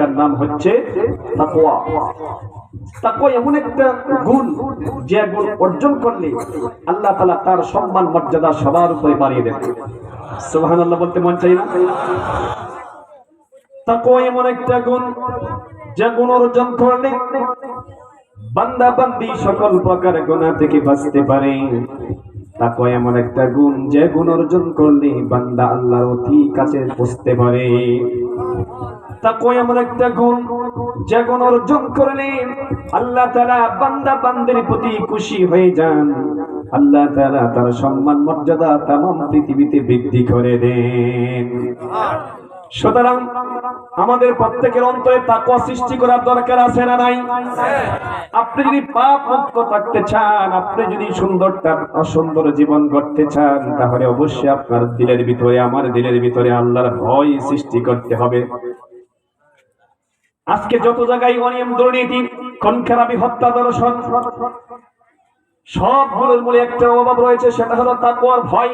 তার নাম হচ্ছে তাকওয়া। তাকওয়া এমন একটা গুণ যে গুণ অর্জন করলে আল্লাহ তাআলা তার সম্মান, মর্যাদা সবার উপরে বাড়িয়ে দেন সুবহানাল্লাহ বলতে মন চাই না? তাকওয়া এমন একটা গুণ যে গুণ অর্জন করলে বান্দা বান্দি সকল প্রকার গুনাহ থেকে বাঁচতে পারে। তাকওয়া এমন একটা গুণ যে গুণ অর্জন করলে বান্দা আল্লাহর অতি কাছে পৌঁছতে পারে। যে অর্জন আল্লাহ বান্দা হয়ে যান। তার মর্যাদা পৃথিবীতে বৃদ্ধি করে দেন। সুতরাং আমাদের প্রত্যেকের অন্তরে তাকওয়া সৃষ্টি করার দরকার আছে না নাই? আপনি যদি পাপ মুক্ত থাকতে চান, আপনি যদি সুন্দর অসুন্দর জীবন গড়তে চান, তাহলে অবশ্যই আপনার দিলের ভিতরে, আমার দিলের ভিতরে আল্লাহর ভয় সৃষ্টি করতে হবে। আজকে যত জায়গায় অনিয়ম দুর্নীতি কোন খারাপি হত্যা দর্শন সবগুলোর মূলে একটা অভাব রয়েছে, সেটা হলো তাকওয়ার ভয়।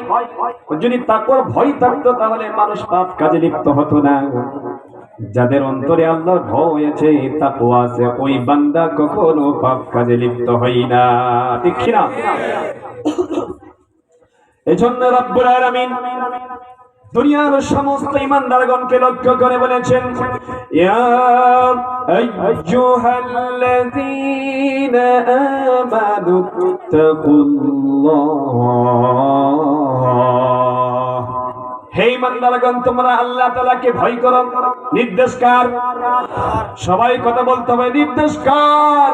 যদি তাকওয়ার ভয় থাকতো, তাহলে মানুষ পাপ কাজে লিপ্ত হতো না। যাদের অন্তরে আল্লাহর ভয় আছে তাকওয়া আছে, ওই বান্দা কখনো পাপ কাজে লিপ্ত হয় না। ঠিক না এজন্য রব্বুল আলামিন দুনিয়ার সমস্ত ইমানদারগণকে লক্ষ্য করে বলেছেন, ইয়া আইয়ুহাল্লাযীনা আমানু তাকুল্লাহ। হে ইমানদারগণ, তোমরা আল্লাহ তাআলাকে ভয় করো। নির্দেশ কার সবাই কথা বলতে হবে নির্দেশ কার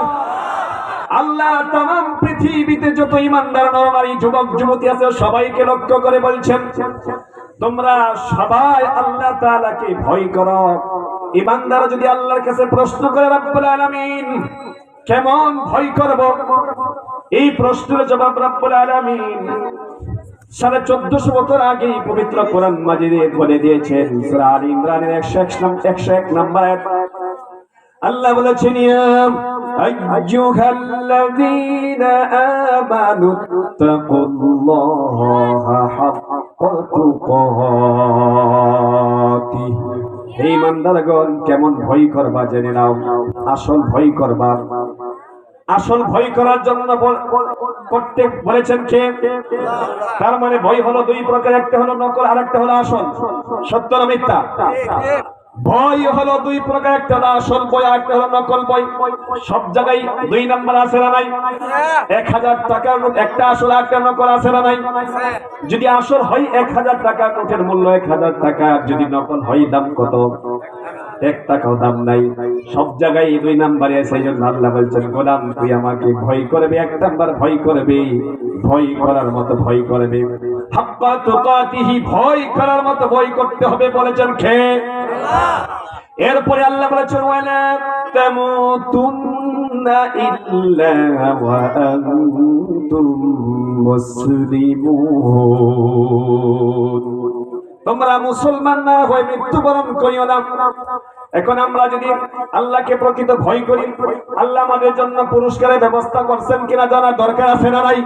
আল্লাহ তাম পৃথিবীতে যত ইমানদার, নরনারী, যুবক, যুবতী আছে, সবাইকে লক্ষ্য করে বলছেন তোমরা সবাই আল্লাহ তাআলাকে ভয় করো ইমানদার যদি আল্লাহর কাছে প্রশ্ন করে, রব্বুল আলামিন, কেমন ভয় করব এই প্রশ্নের জবাব, রব্বুল আলামিন, সাড়ে চোদ্দশো বছর আগে পবিত্র কোরআন মাজিদে বলে দিয়েছেন, সূরা আল ইমরানের একশো এক নম্বর একশো এক নম্বর আয়াত। আল্লাহ বলেছেন আইয়ুহাল্লাযীনা আমানু তাকুল্লাহা হাক্কা তুকাতিহ হে ইমানদারগণ কেমন ভয় করবা জেনে নাও। আসল ভয় করবা। আসল ভয় করার জন্য করতে বলেছেন কে? তার মানে ভয় হলো দুই প্রকার, একটা হলো নকল আর একটা হলো আসল। সত্য না মিথ্যা? ভয় হলো দুই প্রকার, একটা হলো আসল বই, আর একটা হলো নকল বই। সব জায়গায় দুই নাম্বার আছে না নাই? এক হাজার টাকার একটা আসল একটা নকল আছে না নাই? যদি আসল হয় এক হাজার টাকা নোটের মূল্য এক হাজার টাকা যদি নকল হয় দাম কত? এক টাকাও দাম নাই। সব জায়গায় দুই নাম্বারে এই জন্য আল্লাহ বলছেন, গোলাম, তুই আমাকে ভয় করবে, এক নাম্বার ভয় করবে। ভয় করার মতো ভয় করবে। হাক্কা তুকাতিহি ভয় করার মতো ভয় করতে হবে, বলেছেন খে এরপরে আল্লাহ বলেছেন ওয়ালা তামুতুন্না ইল্লা ওয়া আনতুম মুসলিমুন। তোমরা মুসলমান না হয়ে মৃত্যুবরণ করিও না। এখন আমরা যদি আল্লাহকে প্রকৃত ভয় করি আল্লাহ আমাদের জন্য পুরস্কারের ব্যবস্থা করছেন কিনা জানার দরকার আছে না নাই?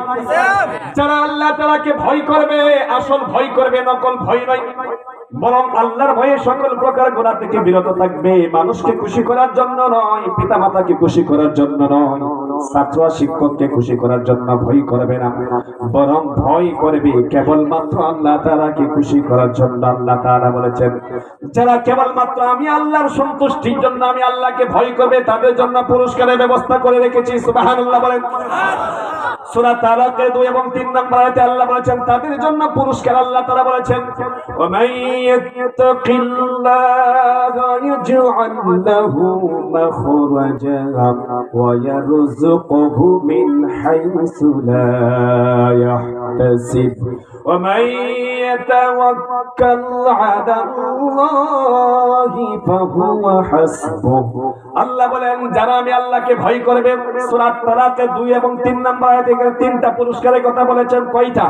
যারা আল্লাহ তালাকে ভয় করবে আসল ভয় করবে নকল ভয় নয়। বরং আল্লাহর ভয়ে সকল প্রকার গোনা থেকে বিরত থাকবে। মানুষকে খুশি করার জন্য নয় পিতা মাতাকে খুশি করার জন্য নয়, ছাত্র শিক্ষককে খুশি করার জন্য ভয় করবে না। বরং ভয় করবে কেবলমাত্র আল্লাহ তাআলাকে খুশি করার জন্য আল্লাহ তাআলা বলেছেন, যারা কেবলমাত্র আমি আল্লাহর সন্তুষ্টির জন্য আমি আল্লাহকে ভয় করবে, তাদের জন্য পুরস্কারের ব্যবস্থা করে রেখেছি। সুবহানাল্লাহ বলেন। সূরা তারাকে 2 এবং 3 নম্বর আয়াতে আল্লাহ বলেছেন, তাদের জন্য পুরস্কার আল্লাহ তাআলা বলেছেন, ওয়া يتق الله يجعل له مخرجا ويرزقه من حيث لا يحتاج. ওয়া মান ইয়াতাওয়াক্কাল আলা আল্লাহি ফাহুয়া হাসবুহু আল্লাহ বলেন, যারা আমি আল্লাহকে ভয় করবে সূরা 2 এবং 3 নম্বর আয়াতে তিনটা পুরস্কারের কথা বলেছেন, কয়টা?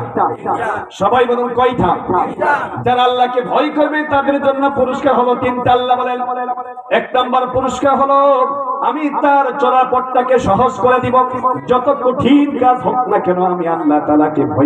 সবাই বলুন, কয়টা? যারা আল্লাহকে ভয় করবে, তাদের জন্য পুরস্কার হলো তিনটা, আল্লাহ বলেন। এক নম্বর পুরস্কার হলো, আমি তার চলাপথটাকে সহজ করে দিব। যত কঠিন কাজ হোক না কেন, আমি আল্লাহ তাআলাকে ভয়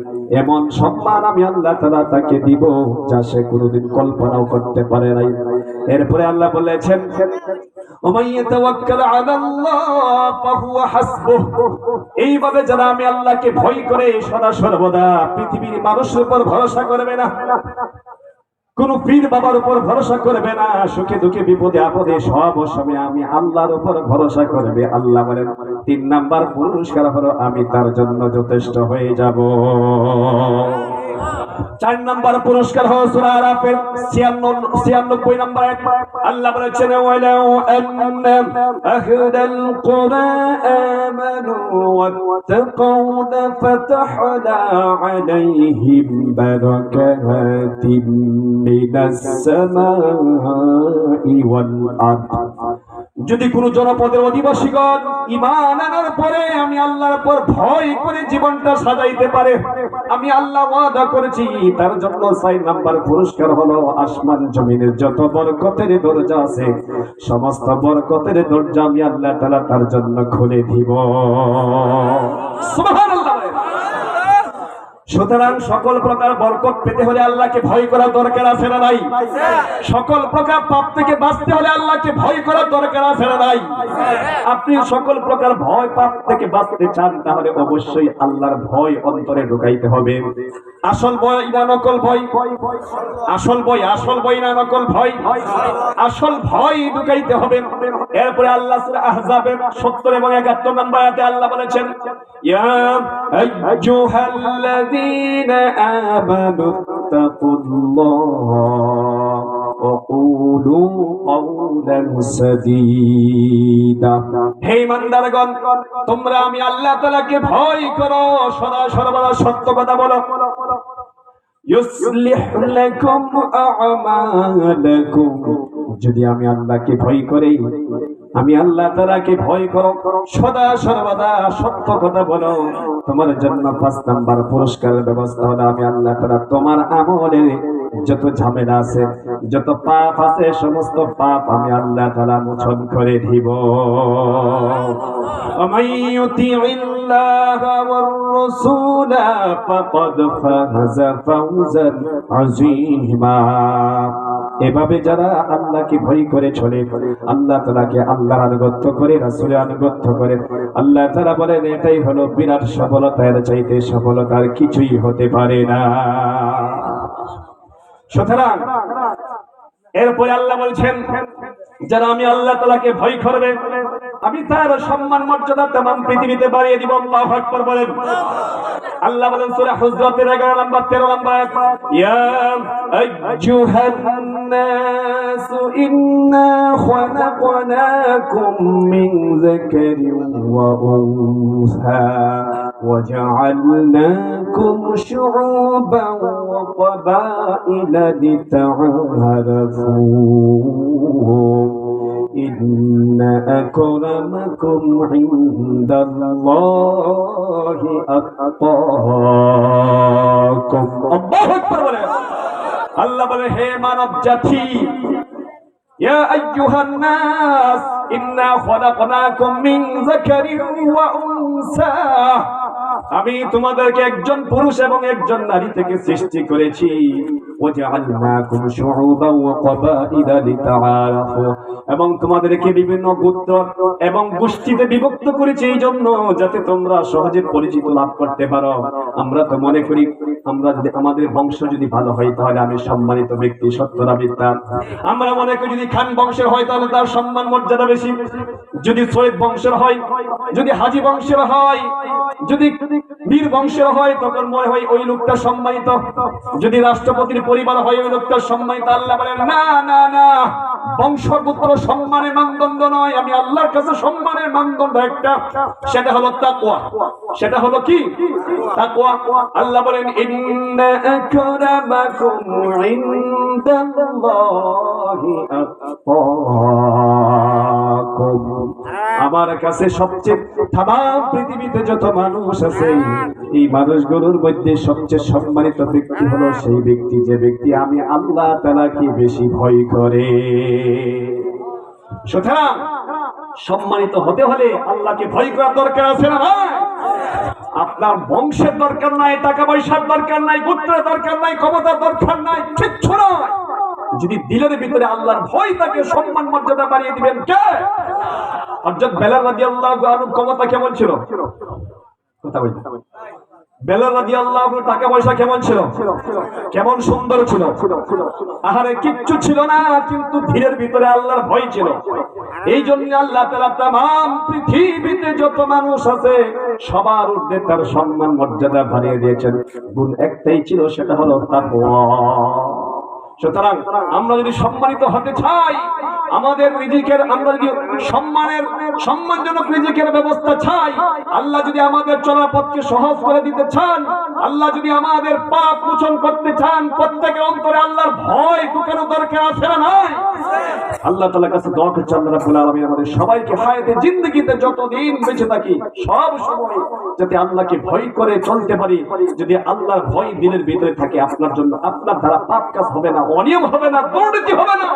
এমন সম্মান আমি আল্লাহ তারা তাকে দিব যা সে কোনোদিন কল্পনাও করতে পারে নাই। এরপরে আল্লাহ বলেছেন এইভাবে যারা আমি আল্লাহকে ভয় করে সদা সর্বদা পৃথিবীর মানুষের উপর ভরসা করবে না। কোন পীর বাবার উপর ভরসা করবে না, সুখে দুঃখে বিপদে আপদে সব সময় আমি আল্লাহর উপর ভরসা করবে। আল্লাহ বলেন, তিন নাম্বার পুরস্কার হলো আমি তার জন্য যথেষ্ট হয়ে যাব। চার নাম্বার পুরস্কার হলো সূরা আরাফের 96 96 নাম্বার আয়াত। আল্লাহ বলেছেন, ওয়ালাউ আন্না আহদাল কুরা আমানু ওয়াত্তাকাউ লাফাতাহনা আলাইহিম বারাকাতিম মিনাস সামাই ওয়াল আরদ। যদি কোন জনপদের অধিবাসীগণ ইমান আনার পরে আমি আল্লাহর পর ভয় করে জীবনটা সাজাইতে পারে, আমি আল্লাহ ওয়াদা করেছি, তার জন্য ছয় নাম্বার পুরস্কার হলো আসমান জমিনের যত বরকতের দরজা আছে, সমস্ত বরকতের দরজা আমি আল্লাহ তাআলা তার জন্য খুলে দিব। সুবহানাল্লাহ। সুতরাং সকল প্রকার বরকত পেতে হলে আল্লাহকে ভয় করার দরকার আছে না নাই? সকল প্রকার পাপ থেকে বাঁচতে হলে আল্লাহকে ভয় করার দরকার আছে না নাই? আপনি সকল প্রকার ভয় পাপ থেকে বাঁচতে চান, তাহলে অবশ্যই আল্লাহর ভয় অন্তরে ঢুকাইতে হবে। আসল ভয় না নকল ভয়? আসল বই আসল বই না নকল ভয়? আসল ভয় ঢুকাইতে হবে। এরপরে আল্লাহ আহজাবের 70 এবং 71 নম্বর আয়াতে আল্লাহ বলেছেন, ইয়া আইয়ুহাল্লাযীনা আমানু তাকুল্লাহ وقولوا قولا سديدا হে ইমানদারগণ তোমরা আমি আল্লাহ তাআলাকে ভয় করো সদা সর্বদা সত্য কথা বলো ইউসলিহ লাকুম আ'মালাকুম যদি আমি আল্লাহকে ভয় করি আমি আল্লাহ তাআলাকে ভয় করো সদা সর্বদা সত্য কথা বলো তোমার জন্য পাঁচ নাম্বার পুরস্কারের ব্যবস্থা হলো আমি আল্লাহ তাআলা তোমার আমলের যত ঝামেলা আছে যত পাপ আছে সমস্ত পাপ আমি আল্লাহ তাআলা মোচন করে দিব ومن يطع الله والرسول فقد فاز فوزا عظيما এভাবে যারা আল্লাহকে ভয় করে চলে, আল্লাহ তালাকে আল্লাহর আনুগত্য করে, রাসুলের আনুগত্য করে। আল্লাহ তারা বলেন, এটাই হলো বিরাট সফলতার চাইতে সফলতার কিছুই হতে পারে না। সুতরাং এরপরে আল্লাহ বলছেন, যারা আমি আল্লাহ তালাকে ভয় করবে আমি তার সম্মান মর্যাদা তেমন পৃথিবীতে বাড়িয়ে দিব আল্লাহ আকবার বলেন আল্লাহ বলেন সূরা হুজরাতের 11 নম্বর 13 নম্বর আয়াত ইয়া আইয়ুহান নাস ইন্না খলাকনাকুম মিন যাকারিন ওয়া উনসা وجعلناكم شعوبا وقبائل لتعارفوا إن أكرمكم عند الله أتقاكم الله أكبر বলে আল্লাহ বলে হে মানব জাতি يا أيها الناس إنا خلقناكم من ذكر وأنثى আমি তোমাদেরকে একজন পুরুষ এবং একজন নারী থেকে সৃষ্টি করেছি وجعلناكم شعوبا وقبائل لتعارفوا এবং তোমাদেরকে বিভিন্ন গোত্র এবং গোষ্ঠীতে বিভক্ত করেছি এই জন্য যাতে তোমরা সহজে পরিচিত লাভ করতে পারো আমরা তো মনে করি আমরা যদি আমাদের বংশ যদি ভালো হয় তাহলে আমি সম্মানিত ব্যক্তি সত্যরা মিথ্যা আমরা মনে করি যদি খান বংশের হয় তাহলে তার সম্মান মর্যাদা বেশি যদি সৈয়দ বংশের হয় যদি হাজি বংশের হয় যদি বীর বংশের হয়, তখন মনে হয় ওই লোকটা সম্মানিত। যদি রাষ্ট্রপতির পরিবার হয়, ওই লোকটা সম্মানিত। আল্লাহ বলেন, না না না বংশগোত্র সম্মানের মানদণ্ড নয়। আমি আল্লাহর কাছে সম্মানের মানদণ্ড একটা। সেটা হলো তাকওয়া। সেটা হলো কি? তাকওয়া। আল্লাহ বলেন, ইন্না আকরামাকুম ইনদাল্লাহি আতকাকুম আমার কাছে সবচেয়ে পৃথিবীতে যত মানুষ আছে, এই মানুষগুলোর মধ্যে সবচেয়ে সম্মানিত ব্যক্তি হলো সেই ব্যক্তি, যে ব্যক্তি আমি আল্লাহ তালাকে বেশি ভয় করে। সুতরাং সম্মানিত হতে হলে আল্লাহকে ভয় করার দরকার আছে না আপনার বংশের দরকার নাই, টাকা পয়সার দরকার নাই, গোত্রের দরকার নাই, ক্ষমতার দরকার নাই, কিচ্ছু নয় যদি দিলের ভিতরে আল্লাহর ভয় তাকে সম্মান মর্যাদা বাড়িয়ে দিবেন কে? অর্থাৎ বেলাল রাজি আল্লাহ ক্ষমতা কেমন ছিল? কথা রাজি আল্লাহ টাকা পয়সা কেমন ছিল? কেমন সুন্দর ছিল? আহারে, কিচ্ছু ছিল না, কিন্তু ধীরের ভিতরে আল্লাহর ভয় ছিল। এই জন্য আল্লাহ তালা তাম পৃথিবীতে যত মানুষ আছে, সবার ঊর্ধ্বে তার সম্মান মর্যাদা বাড়িয়ে দিয়েছেন। গুণ একটাই ছিল, সেটা হলো তাকওয়া। সুতরাং আমরা যদি সম্মানিত হতে চাই, আমাদের রিজিকের, আমরা যদি সম্মানের, সম্মানজনক রিজিকের ব্যবস্থা চাই, আল্লাহ যদি আমাদের চলার পথকে সহজ করে দিতে চান, আল্লাহ যদি আমাদের পাপ মোচন করতে চান, প্রত্যেকের অন্তরে আল্লাহর ভয় ঢুকানো দরকার আছে না নাই। আল্লাহ তাআলার কাছে দোয়া করছি, আল্লাহ রাব্বুল আলামিন আমাদের সবাইকে হায়াতে জিন্দেগিতে যতদিন বেঁচে থাকি, সব সময় যাতে আল্লাহকে ভয় করে চলতে পারি, যদি আল্লাহর ভয় দিলের ভিতরে থাকে, আপনার জন্য আপনার দ্বারা পাপ কাজ হবে না। অনিয়ম হবে না দুর্নীতি হবে না।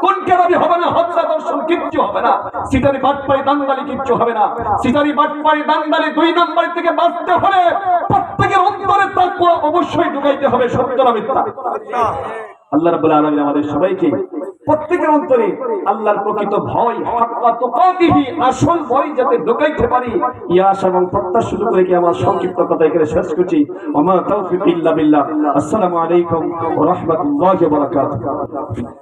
কোন হবে না হত্যা দর্শন কিচ্ছু হবে না। সিটারি বাটপাড়ি দান্দালি কিচ্ছু হবে না। সিটারি বাটপাড়ি দাঙ্গালি দুই নম্বর থেকে বাঁচতে হলে প্রত্যেকের অন্তরে তারপর অবশ্যই ঢুকাইতে হবে সত্য না মিথ্যা? আল্লাহ রাব্বুল আলামিন আমাদের সবাইকে প্রত্যেকের অন্তরে আল্লাহর প্রকৃত ভয় আসল ভয় যাতে ঢোকাইতে পারি ইয়া আশা এবং প্রত্যাশা শুরু করে কি আমার সংক্ষিপ্ত কথা এখানে শেষ করছি। আমার তাওফিক ইল্লা বিল্লাহ। আসসালামু আলাইকুম ওয়া রাহমাতুল্লাহি ওয়া বারাকাতুহু।